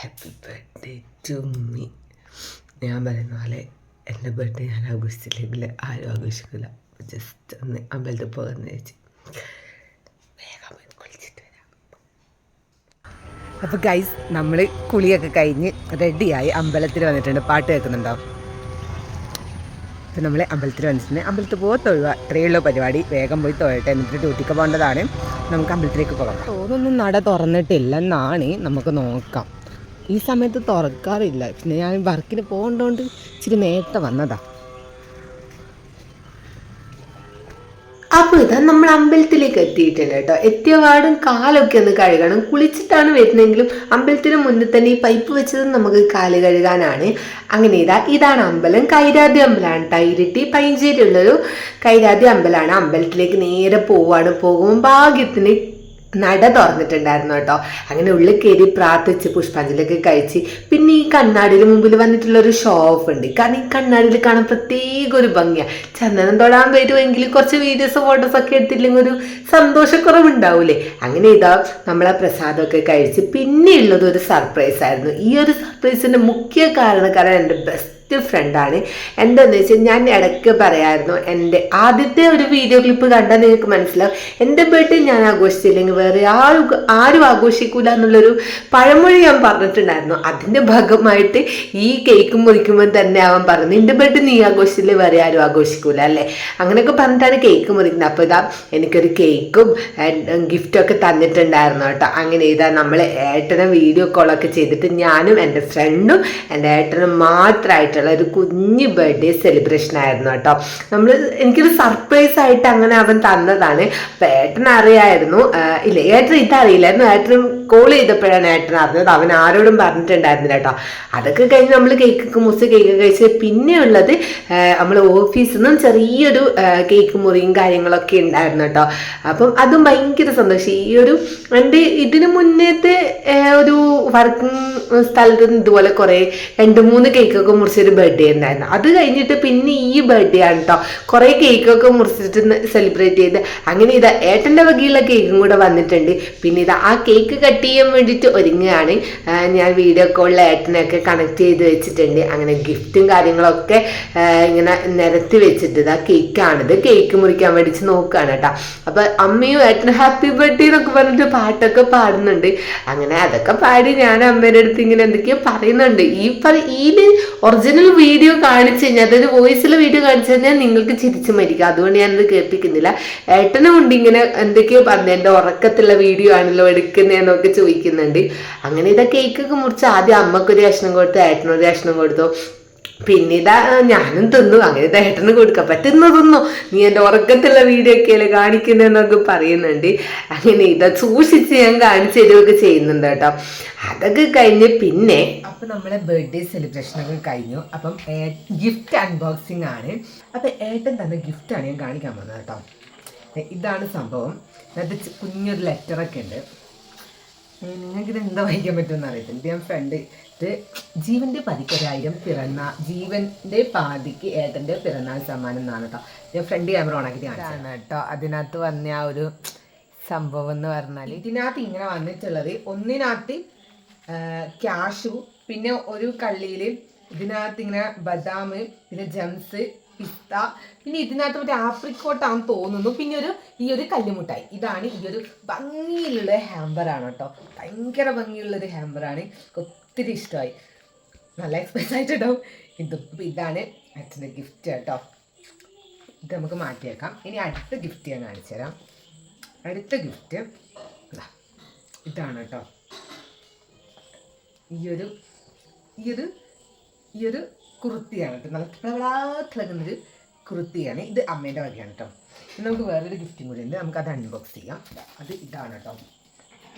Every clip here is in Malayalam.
ഹാപ്പി ബർത്ത്ഡേ ടു മീ ഞാൻ പറയുന്ന പോലെ എന്റെ ബർത്ത്ഡേ ഞാൻ ആഘോഷിച്ചില്ലെങ്കിൽ ആരും ആഘോഷിക്കില്ല ജസ്റ്റ് ഒന്ന് അമ്പലത്തിൽ പോകുന്ന ചോദിച്ചു വേഗം കുളിച്ചിട്ട് വരാം. അപ്പോൾ ഗൈസ് നമ്മൾ കുളിയൊക്കെ കഴിഞ്ഞ് റെഡിയായി അമ്പലത്തിൽ വന്നിട്ടുണ്ട്. പാട്ട് കേൾക്കുന്നുണ്ടോ? അപ്പോൾ നമ്മൾ അമ്പലത്തിൽ വന്നിട്ടുണ്ട്. അമ്പലത്തിൽ പോയി തൊഴുക ഉള്ളൂ പരിപാടി. വേഗം പോയി തൊഴട്ടെ. എന്നിട്ട് ഡ്യൂട്ടിക്ക് പോകേണ്ടതാണ്. നമുക്ക് അമ്പലത്തിലേക്ക് പോകാം. തോന്നുന്നു നട തുറന്നിട്ടില്ലെന്നാണ് നമുക്ക് നോക്കാം. ഈ സമയത്ത് തുറക്കാറില്ല. പിന്നെ ഞാൻ വർക്കിന് പോകേണ്ടതുകൊണ്ട് ഇച്ചിരി നേരത്തെ വന്നതാ. അപ്പോൾ ഇതാ നമ്മൾ അമ്പലത്തിലേക്ക് എത്തിയിട്ടുണ്ട് കേട്ടോ. എത്തിയ പാടും കാലൊക്കെ ഒന്ന് കഴുകണം. കുളിച്ചിട്ടാണ് വരുന്നതെങ്കിലും അമ്പലത്തിന് മുന്നിൽ തന്നെ ഈ പൈപ്പ് വെച്ചത് നമുക്ക് കാൽ കഴുകാനാണ്. അങ്ങനെ ഇതാ ഇതാണ് അമ്പലം. കൈരാതി അമ്പലമാണ് കേട്ടോ. പൈഞ്ചേരി ഉള്ളൊരു കൈരാതി അമ്പലമാണ്. അമ്പലത്തിലേക്ക് നേരെ പോവാണ്. പോകുമ്പോൾ ഭാഗ്യത്തിന് നട തുറന്നിട്ടുണ്ടായിരുന്നു കേട്ടോ. അങ്ങനെ ഉള്ളിൽ കയറി പ്രാർത്ഥിച്ച് പുഷ്പാഞ്ജലിയൊക്കെ കഴിച്ച്. പിന്നെ ഈ കണ്ണാടിയിൽ മുമ്പിൽ വന്നിട്ടുള്ള ഒരു ഷോ ഓഫ് ഉണ്ട്. കാരണം ഈ കണ്ണാടിയിൽ കാണാൻ പ്രത്യേക ഒരു ഭംഗിയാണ് ചന്ദനം തൊടാൻ വരുമെങ്കിൽ കുറച്ച് വീഡിയോസ് ഫോട്ടോസ് ഒക്കെ എടുത്തില്ലെങ്കിൽ ഒരു സന്തോഷക്കുറവുണ്ടാവൂലേ? അങ്ങനെ ഇതാ നമ്മളെ പ്രസാദമൊക്കെ കഴിച്ച് പിന്നെയുള്ളത് ഒരു സർപ്രൈസ് ആയിരുന്നു. ഈ ഒരു സർപ്രൈസിന്റെ മുഖ്യ കാരണക്കാരൻ എന്റെ ബെസ്റ്റ് ഫ്രണ്ടാണ് എന്താന്ന് വെച്ചാൽ ഞാൻ ഇടയ്ക്ക് പറയായിരുന്നു എന്റെ ആദ്യത്തെ ഒരു വീഡിയോ ക്ലിപ്പ് കണ്ടാൽ നിങ്ങൾക്ക് മനസ്സിലാവും. എന്റെ ബർത്ത്ഡേ ഞാൻ ആഘോഷിച്ചില്ലെങ്കിൽ വേറെ ആരും ആരും ആഘോഷിക്കൂല എന്നുള്ളൊരു പഴമൊഴി ഞാൻ പറഞ്ഞിട്ടുണ്ടായിരുന്നു. അതിന്റെ ഭാഗമായിട്ട് ഈ കേക്ക് മുറിക്കുമ്പോൾ തന്നെ അവൻ പറഞ്ഞു എന്റെ ബർത്ത്ഡേ നീ ആഘോഷിച്ചില്ലേ വേറെ ആരും ആഘോഷിക്കൂല അല്ലേ? അങ്ങനെയൊക്കെ പറഞ്ഞിട്ടാണ് കേക്ക് മുറിക്കുന്നത്. അപ്പോൾ ഇതാ എനിക്കൊരു കേക്കും ഗിഫ്റ്റും ഒക്കെ തന്നിട്ടുണ്ടായിരുന്നു കേട്ടോ. അങ്ങനെ ഇതാ നമ്മൾ ഏട്ടനെ വീഡിയോ കോളൊക്കെ ചെയ്തിട്ട് ഞാനും എന്റെ ഫ്രണ്ടും എന്റെ ഏട്ടനും മാത്രമായിട്ടുള്ള ഒരു കുഞ്ഞ് ബർത്ത്ഡേ സെലിബ്രേഷൻ ആയിരുന്നു കേട്ടോ. നമ്മൾ എനിക്കൊരു സർപ്രൈസ് ആയിട്ട് അങ്ങനെ അവൻ തന്നതാണ്. ഏട്ടൻ അറിയായിരുന്നു ഇല്ല ഏട്ടൻ ഇതറിയില്ലായിരുന്നു. ഏട്ടൻ കോൾ ചെയ്തപ്പോഴാണ് ഏട്ടൻ അറിഞ്ഞത്. അവൻ ആരോടും പറഞ്ഞിട്ടുണ്ടായിരുന്നില്ല കേട്ടോ. അതൊക്കെ കഴിഞ്ഞ് നമ്മൾ കേക്ക് മുസ് കേക്ക് കഴിച്ച് പിന്നെയുള്ളത് നമ്മൾ ഓഫീസിൽ നിന്നും ചെറിയൊരു കേക്ക് മുറിയും കാര്യങ്ങളൊക്കെ ഉണ്ടായിരുന്നു കേട്ടോ. അപ്പം അതും ഭയങ്കര സന്തോഷം. ഈ ഒരു എന്റെ ഇതിന് മുന്നേത്തെ ഒരു വർക്കിംഗ് സ്ഥലത്ത് ഇതുപോലെ കുറേ രണ്ട് മൂന്ന് കേക്കൊക്കെ മുറിച്ചൊരു ബർത്ത്ഡേ ഉണ്ടായിരുന്നു. അത് കഴിഞ്ഞിട്ട് പിന്നെ ഈ ബർത്ത്ഡേ ആണ് കേട്ടോ. കുറേ കേക്കൊക്കെ മുറിച്ചിട്ട് സെലിബ്രേറ്റ് ചെയ്ത്. അങ്ങനെ ഇതാ ഏട്ടന്റെ വകയിലുള്ള കേക്കും കൂടെ വന്നിട്ടുണ്ട്. പിന്നെ ഇതാ ആ കേക്ക് കട്ട് ചെയ്യാൻ വേണ്ടിയിട്ട് ഒരുങ്ങുകയാണ്. ഞാൻ വീഡിയോ കോളിൽ ഏട്ടനൊക്കെ കണക്ട് ചെയ്ത് വെച്ചിട്ടുണ്ട്. അങ്ങനെ ഗിഫ്റ്റും കാര്യങ്ങളൊക്കെ ഇങ്ങനെ നിരത്തി വെച്ചിട്ട് ഇതാ കേക്കാണിത് കേക്ക് മുറിക്കാൻ വേണ്ടിച്ച് നോക്കുകയാണ് കേട്ടോ. അപ്പൊ അമ്മയും ഏട്ടനും ഹാപ്പി ബർത്ത്ഡേ എന്നൊക്കെ പറഞ്ഞിട്ട് പാട്ടൊക്കെ പാടുന്നുണ്ട്. അങ്ങനെ അതൊക്കെ പാടി ഞാൻ അമ്മേന്റെ അടുത്ത് ഇങ്ങനെ എന്തൊക്കെയോ പറയുന്നുണ്ട്. ഈ പറ ഈ ഒറിജിനൽ വീഡിയോ കാണിച്ചു കഴിഞ്ഞാൽ അതായത് വോയിസിലെ വീഡിയോ കാണിച്ചു കഴിഞ്ഞാൽ നിങ്ങൾക്ക് ചിരിച്ചു മരിക്കും. അതുകൊണ്ട് ഞാനത് കേൾപ്പിക്കുന്നില്ല. ഏട്ടനും ഉണ്ട് ഇങ്ങനെ എന്തൊക്കെയോ പറഞ്ഞു എന്റെ ഉറക്കത്തുള്ള വീഡിയോ ആണല്ലോ എടുക്കുന്നതെന്നൊക്കെ ചോദിക്കുന്നുണ്ട് അങ്ങനെ ഇതാ കേക്കൊക്കെ മുറിച്ച് ആദ്യം അമ്മക്കൊരു കഷ്ണം കൊടുത്തു ഏട്ടനൊരു കഷ്ണം കൊടുത്തു. പിന്നെ ഇതാ ഞാനും തിന്നു. അങ്ങനെ ഇതാ ഏട്ടന് കൊടുക്കാം. പറ്റുന്ന തിന്നു നീ എന്റെ ഉറക്കത്തുള്ള വീഡിയോ ഒക്കെയല്ലേ കാണിക്കുന്നതെന്നൊക്കെ പറയുന്നുണ്ട്. അങ്ങനെ ഇതാ സൂക്ഷിച്ച് ഞാൻ കാണിച്ചു തരുമൊക്കെ ചെയ്യുന്നുണ്ട് കേട്ടോ. അതൊക്കെ കഴിഞ്ഞ് പിന്നെ അപ്പൊ നമ്മളെ ബർത്ത്ഡേ സെലിബ്രേഷൻ ഒക്കെ കഴിഞ്ഞു. അപ്പം ഗിഫ്റ്റ് അൺബോക്സിങ് ആണ്. അപ്പൊ ഏട്ടൻ തന്ന ഗിഫ്റ്റാണ് ഞാൻ കാണിക്കാൻ പോകുന്നത് കേട്ടോ. ഇതാണ് സംഭവം. കുഞ്ഞൊരു ലെറ്ററൊക്കെ ഉണ്ട്. നിങ്ങൾക്ക് ഇത് എന്താ വായിക്കാൻ പറ്റുമെന്ന് അറിയത്തില്ല. ഇത് ഞാൻ ഫ്രണ്ട് ഇത് ജീവന്റെ പതിക്കൊരായിരം പിറന്ന പിറന്നാ ജീവന്റെ പാതിക്ക് ഏട്ടന്റെ പിറന്നാൾ സമ്മാനം എന്നാണ് കേട്ടോ ഞാൻ ഫ്രണ്ട് ക്യാമറ ഓണാക്കി കാണിച്ചാണ് കേട്ടോ അതിനകത്ത് വന്ന ആ ഒരു സംഭവം എന്ന് പറഞ്ഞാൽ ഇതിനകത്ത് ഇങ്ങനെ വന്നിട്ടുള്ളത് ഒന്നിനകത്ത് ക്യാഷു പിന്നെ ഒരു കള്ളിയിൽ ഇതിനകത്ത് ഇങ്ങനെ ബദാം പിന്നെ ജംസ് പിസ്ത പിന്നെ ഇതിനകത്ത് മറ്റേ ആപ്രിക്കോട്ടാണെന്ന് തോന്നുന്നു. പിന്നെ ഒരു ഈ ഒരു കല്ലുമുട്ടായി. ഇതാണ് ഈ ഒരു ഭംഗിയിലുള്ള ഹാമ്പറാണ് കേട്ടോ. ഭയങ്കര ഭംഗിയുള്ള ഒരു ഹാമ്പറാണ് ഒത്തിരി ഇഷ്ടമായി. നല്ല എക്സ്പെൻസ് ആയിട്ടുണ്ടാവും. ഇതും ഇതാണ് അച്ഛന്റെ ഗിഫ്റ്റ് കേട്ടോ. ഇത് നമുക്ക് മാറ്റിയേക്കാം. ഇനി അടുത്ത ഗിഫ്റ്റ് ഞാൻ കാണിച്ചു തരാം. അടുത്ത ഗിഫ്റ്റ് ഇതാണ് കേട്ടോ. ഈയൊരു ഒരു ഈ ഒരു കുർത്തിയാണ് കേട്ടോ. നല്ല പ്രവളാത്ത് കിടക്കുന്നൊരു കുർത്തിയാണ് ഇത് അമ്മേന്റെ വകയാണ് കേട്ടോ. ഇനി നമുക്ക് വേറൊരു ഗിഫ്റ്റും കൂടി ഉണ്ട്. നമുക്ക് അത് അൺബോക്സ് ചെയ്യാം. അത് ഇതാണ് കേട്ടോ.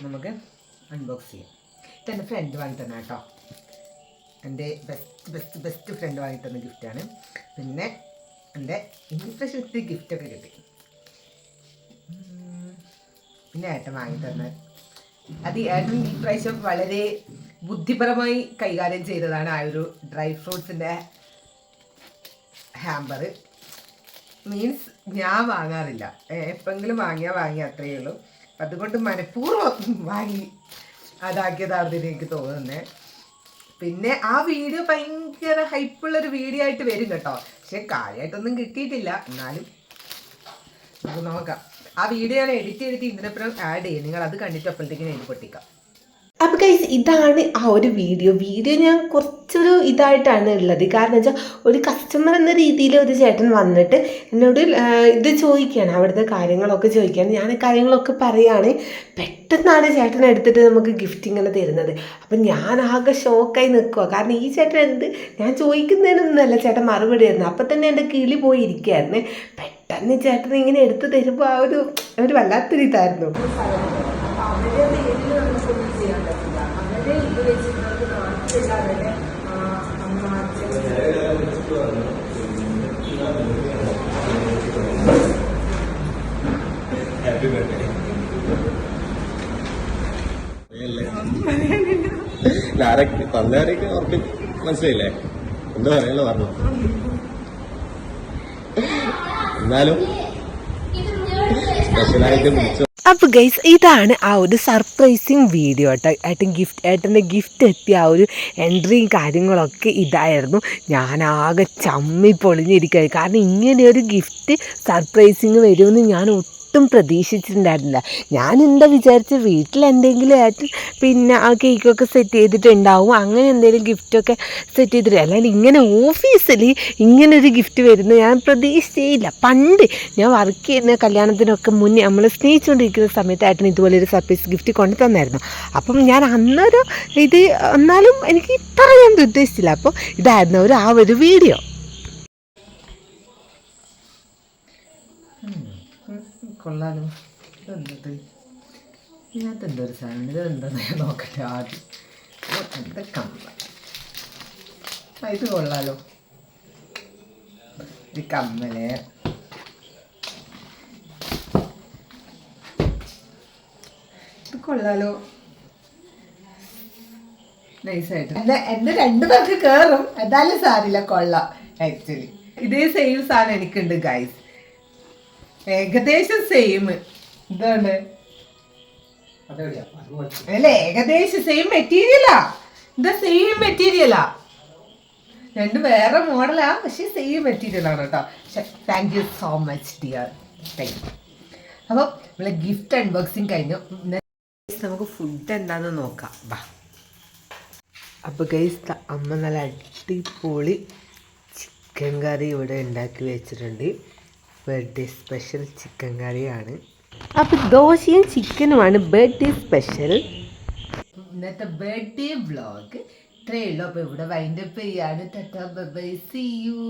നമുക്ക് അൺബോക്സ് ചെയ്യാം. ഇത് എന്റെ ഫ്രണ്ട് വാങ്ങി തന്നെ കേട്ടോ. എന്റെ ബെസ്റ്റ് ബെസ്റ്റ് ബെസ്റ്റ് ഫ്രണ്ട് വാങ്ങി തന്ന ഗിഫ്റ്റാണ് പിന്നെ എന്റെ ഇൻഫ്രഷൻ ഗിഫ്റ്റൊക്കെ കിട്ടി. പിന്നെ ഏട്ടൻ വാങ്ങി തന്ന അത് ഏട്ടൻ ഈ പ്രാവശ്യം വളരെ ബുദ്ധിപരമായി കൈകാര്യം ചെയ്തതാണ് ആ ഒരു ഡ്രൈ ഫ്രൂട്ട്സിന്റെ ഹാമ്പർ മീൻസ് ഞാൻ വാങ്ങാറില്ല. എപ്പോഴെങ്കിലും വാങ്ങിയാൽ വാങ്ങിയ അത്രയേ ഉള്ളൂ. അപ്പം അതുകൊണ്ട് മനഃപൂർവം വാങ്ങി അതാക്കിയതാണെന്ന് എനിക്ക് തോന്നുന്നത് പിന്നെ ആ വീഡിയോ ഭയങ്കര ഹൈപ്പുള്ളൊരു വീഡിയോ ആയിട്ട് വരും കേട്ടോ. പക്ഷെ കാര്യമായിട്ടൊന്നും കിട്ടിയിട്ടില്ല. എന്നാലും നമുക്ക് നോക്കാം. ആ വീഡിയോ ഞാൻ എഡിറ്റ് ചെയ്തിട്ട് ഇതിനപ്പുറം ആഡ് ചെയ്യും. നിങ്ങൾ അത് കണ്ടിട്ട് അപ്പോഴത്തേക്കും എഴുതി പൊട്ടിക്കാം. അപ്പോൾ ഗൈസ് ഇതാണ് ആ ഒരു വീഡിയോ വീഡിയോ ഞാൻ കുറച്ചൊരു ഇതായിട്ടാണ് ഉള്ളത്. കാരണം വെച്ചാൽ ഒരു കസ്റ്റമർ എന്ന രീതിയിൽ ഒരു ചേട്ടൻ വന്നിട്ട് എന്നോട് ഇത് ചോദിക്കുകയാണ് അവിടുത്തെ കാര്യങ്ങളൊക്കെ ചോദിക്കുകയാണ് ഞാൻ കാര്യങ്ങളൊക്കെ പറയുകയാണ് പെട്ടെന്നാണ് ചേട്ടൻ എടുത്തിട്ട് നമുക്ക് ഗിഫ്റ്റ് ഇങ്ങനെ തരുന്നത്. അപ്പം ഞാൻ ആകെ ഷോക്കായി നിൽക്കുക കാരണം ഈ ചേട്ടൻ എന്ത്? ഞാൻ ചോദിക്കുന്നതിനൊന്നുമല്ല. ചേട്ടൻ മറുപടി തരുന്നത്. അപ്പം തന്നെ എന്റെ കിളി പോയി ഇരിക്കുകയായിരുന്നു പെട്ടെന്ന് ചേട്ടൻ ഇങ്ങനെ എടുത്ത് തരുമ്പോൾ ആ ഒരു ഒരു വല്ലാത്തൊരു ഇതായിരുന്നു ആരൊക്കെ തന്നവരെയൊക്കെ അവർക്ക് മനസ്സിലായില്ലേ? എന്താ പറയാനുള്ള പറഞ്ഞു? എന്നാലും സ്പെഷ്യലായിട്ട് വിളിച്ചു. ഗൈസ് ഇതാണ് ആ ഒരു സർപ്രൈസിങ് വീഡിയോ കേട്ടോ ഏട്ടൻ ഗിഫ്റ്റ് ഏട്ടന്റെ ഗിഫ്റ്റ് എത്തിയ ആ ഒരു എൻട്രിയും കാര്യങ്ങളൊക്കെ ഇതായിരുന്നു. ഞാനാകെ ചമ്മി പൊളിഞ്ഞിരിക്കുകയായി കാരണം ഇങ്ങനെ ഒരു ഗിഫ്റ്റ് സർപ്രൈസിങ് വരുമെന്ന് ഞാൻ പ്രതീക്ഷിച്ചിട്ടുണ്ടായിരുന്നില്ല. ഞാൻ എന്താ വിചാരിച്ചത് വീട്ടിൽ എന്തെങ്കിലും ആയിട്ട് പിന്നെ ആ കേക്കൊക്കെ സെറ്റ് ചെയ്തിട്ടുണ്ടാവും. അങ്ങനെ എന്തെങ്കിലും ഗിഫ്റ്റൊക്കെ സെറ്റ് ചെയ്തിട്ട് അല്ലാണ്ട് ഇങ്ങനെ ഓഫീസിൽ ഇങ്ങനെ ഒരു ഗിഫ്റ്റ് വരുന്നത് ഞാൻ പ്രതീക്ഷിച്ചേയില്ല. പണ്ട് ഞാൻ വർക്ക് ചെയ്യുന്ന കല്യാണത്തിനൊക്കെ മുന്നേ നമ്മൾ സ്നേഹിച്ചുകൊണ്ടിരിക്കുന്ന സമയത്തായിട്ടാണ് ഇതുപോലെ ഒരു സർപ്രൈസ് ഗിഫ്റ്റ് കൊണ്ടു തന്നായിരുന്നു. അപ്പം ഞാൻ അന്നൊരു ഇത് എന്നാലും എനിക്ക് ഇത്ര ഞാൻ ഉദ്ദേശിച്ചില്ല അപ്പോൾ ഇതായിരുന്നു ഒരു ആ ഒരു വീഡിയോ കൊള്ളാലോ. ഇതെന്തത് ഇതിനകത്ത് എന്തോ ഒരു സാധനം ഇത് എന്താ ഞാൻ നോക്കട്ടെ ആദ്യം. എന്താ കമ്മ ആ, ഇത് കൊള്ളാലോ. ഇത് കമ്മൽ. ഇത് കൊള്ളാലോ. നൈസായിട്ട്. എന്റെ എന്റെ രണ്ടു പേർക്ക് കേറും. എന്തായാലും സാരില്ല കൊള്ളാം ആക്ച്വലി. ഇതേ സെയിം സാധനം എനിക്കുണ്ട് ഗൈസ് ഏകദേശം സെയിം ഇതാണ്. അല്ല? ഏകദേശം സെയിം മെറ്റീരിയലാ ഇത് സെയിം മെറ്റീരിയലാ രണ്ട് വേറെ മോഡലാ പക്ഷെ സെയിം മെറ്റീരിയലാണ് കേട്ടോ. Thank you so much dear thank you അപ്പോൾ നമ്മളെ ഗിഫ്റ്റ് അൺബോക്സിങ് കഴിഞ്ഞു. നമുക്ക് ഫുഡ് എന്താണെന്ന് നോക്കാം. വാ. അപ്പോൾ ഗൈസ് അമ്മ നല്ല അടിപൊളി ചിക്കൻ കറി ഇവിടെ ഉണ്ടാക്കി വെച്ചിട്ടുണ്ട്. ബർത്ത്ഡേ സ്പെഷ്യൽ ചിക്കൻ കറിയാണ്. അപ്പോൾ ദോശയും ചിക്കനുമാണ് ബർത്ത്ഡേ സ്പെഷ്യൽ ഇന്നത്തെ ബർത്ത്ഡേ വ്ളോഗ് ഇത്രയേ ഉള്ളൂ. അപ്പോൾ ഇവിടെ വൈൻഡപ്പ് ചെയ്യാണ്. Tata bye C U